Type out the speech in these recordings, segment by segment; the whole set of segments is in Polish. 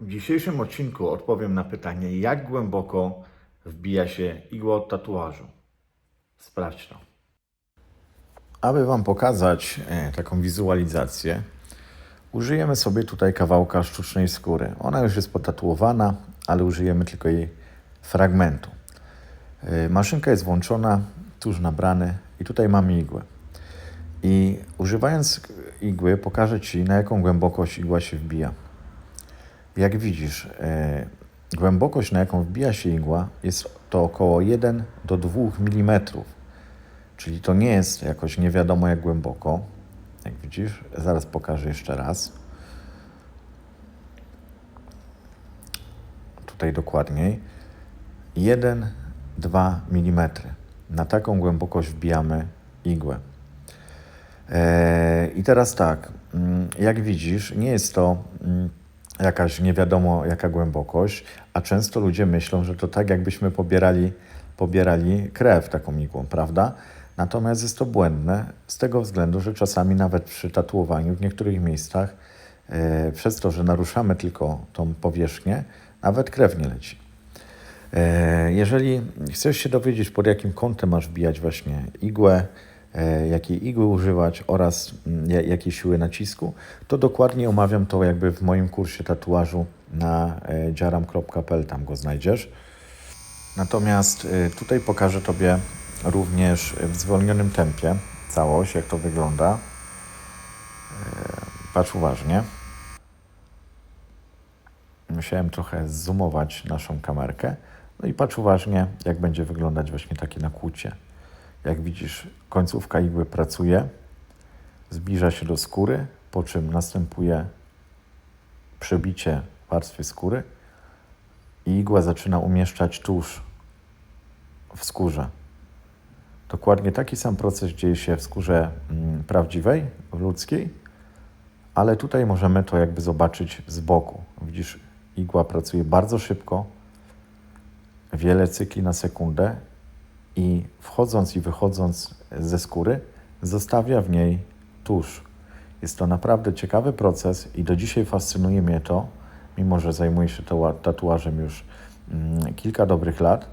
W dzisiejszym odcinku odpowiem na pytanie, jak głęboko wbija się igła od tatuażu. Sprawdź to. Aby Wam pokazać e, taką wizualizację, użyjemy sobie tutaj kawałka sztucznej skóry. Ona już jest potatuowana, ale użyjemy tylko jej fragmentu. E, Maszynka jest włączona, tuż nabrany i tutaj mamy igłę. I używając igły pokażę Ci, na jaką głębokość igła się wbija. Jak widzisz, e, głębokość, na jaką wbija się igła, jest to około 1 do 2 mm. Czyli to nie jest jakoś nie wiadomo jak głęboko. Jak widzisz, zaraz pokażę jeszcze raz. Tutaj dokładniej. 1-2 mm. Na taką głębokość wbijamy igłę. E, I teraz tak, mm, jak widzisz, nie jest to mm, jakaś nie wiadomo jaka głębokość, a często ludzie myślą, że to tak jakbyśmy pobierali, pobierali krew taką igłą, prawda? Natomiast jest to błędne z tego względu, że czasami nawet przy tatuowaniu w niektórych miejscach e, przez to, że naruszamy tylko tą powierzchnię, nawet krew nie leci. E, Jeżeli chcesz się dowiedzieć, pod jakim kątem masz wbijać właśnie igłę, jakiej igły używać oraz mm, ja- jakiej siły nacisku, to dokładnie omawiam to jakby w moim kursie tatuażu na e, dziaram.pl, tam go znajdziesz. Natomiast e, tutaj pokażę Tobie również w zwolnionym tempie całość, jak to wygląda. E, Patrz uważnie. Musiałem trochę zoomować naszą kamerkę. No i patrz uważnie, jak będzie wyglądać właśnie takie nakłucie. Jak widzisz, końcówka igły pracuje, zbliża się do skóry, po czym następuje przebicie warstwy skóry i igła zaczyna umieszczać tusz w skórze. Dokładnie taki sam proces dzieje się w skórze mm, prawdziwej, ludzkiej, ale tutaj możemy to jakby zobaczyć z boku. Widzisz, igła pracuje bardzo szybko, wiele cykli na sekundę i wchodząc i wychodząc ze skóry, zostawia w niej tusz. Jest to naprawdę ciekawy proces i do dzisiaj fascynuje mnie to, mimo że zajmuję się tatuażem już mm, kilka dobrych lat.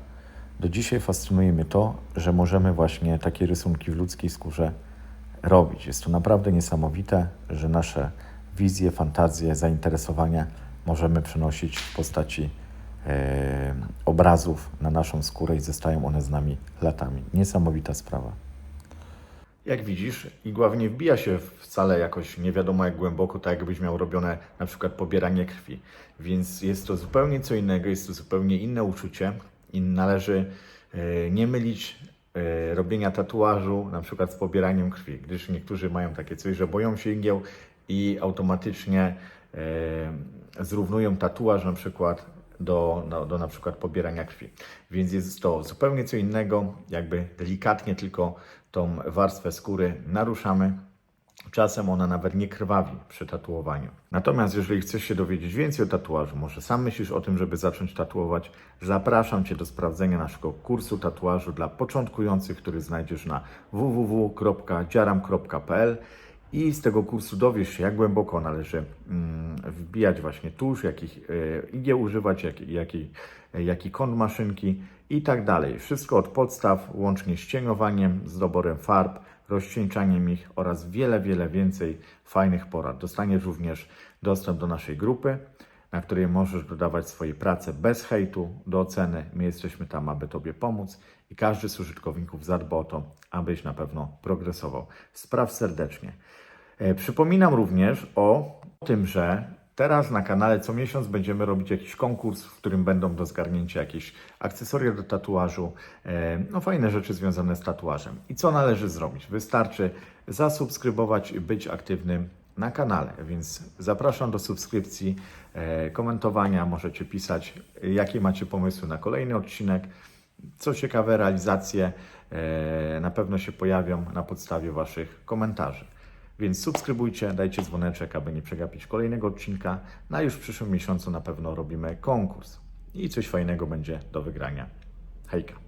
Do dzisiaj fascynuje mnie to, że możemy właśnie takie rysunki w ludzkiej skórze robić. Jest to naprawdę niesamowite, że nasze wizje, fantazje, zainteresowania możemy przenosić w postaci obrazów na naszą skórę i zostają one z nami latami. Niesamowita sprawa. Jak widzisz, igła nie wbija się wcale jakoś nie wiadomo jak głęboko, tak jakbyś miał robione na przykład pobieranie krwi. Więc jest to zupełnie co innego, jest to zupełnie inne uczucie i należy e, nie mylić e, robienia tatuażu na przykład z pobieraniem krwi, gdyż niektórzy mają takie coś, że boją się igieł i automatycznie e, zrównują tatuaż na przykład do, do, do na przykład pobierania krwi. Więc jest to zupełnie co innego, jakby delikatnie tylko tą warstwę skóry naruszamy. Czasem ona nawet nie krwawi przy tatuowaniu. Natomiast jeżeli chcesz się dowiedzieć więcej o tatuażu, może sam myślisz o tym, żeby zacząć tatuować, zapraszam Cię do sprawdzenia naszego kursu tatuażu dla początkujących, który znajdziesz na www.dziaram.pl i z tego kursu dowiesz się, jak głęboko należy mm, wbijać właśnie tusz, jakich e, igieł używać, jaki, jaki, jaki kąt maszynki i tak dalej. Wszystko od podstaw, łącznie z cieniowaniem, z doborem farb, rozcieńczaniem ich oraz wiele, wiele więcej fajnych porad. Dostaniesz również dostęp do naszej grupy, na której możesz dodawać swoje prace bez hejtu do oceny. My jesteśmy tam, aby Tobie pomóc i każdy z użytkowników zadba o to, abyś na pewno progresował. Spraw serdecznie. E, Przypominam również o tym, że teraz na kanale co miesiąc będziemy robić jakiś konkurs, w którym będą do zgarnięcia jakieś akcesoria do tatuażu, e, no fajne rzeczy związane z tatuażem. I co należy zrobić? Wystarczy zasubskrybować i być aktywnym na kanale, więc zapraszam do subskrypcji, e, komentowania, możecie pisać, jakie macie pomysły na kolejny odcinek. Co ciekawe, realizacje na pewno się pojawią na podstawie Waszych komentarzy. Więc subskrybujcie, dajcie dzwoneczek, aby nie przegapić kolejnego odcinka. Na już w przyszłym miesiącu na pewno robimy konkurs i coś fajnego będzie do wygrania. Hejka!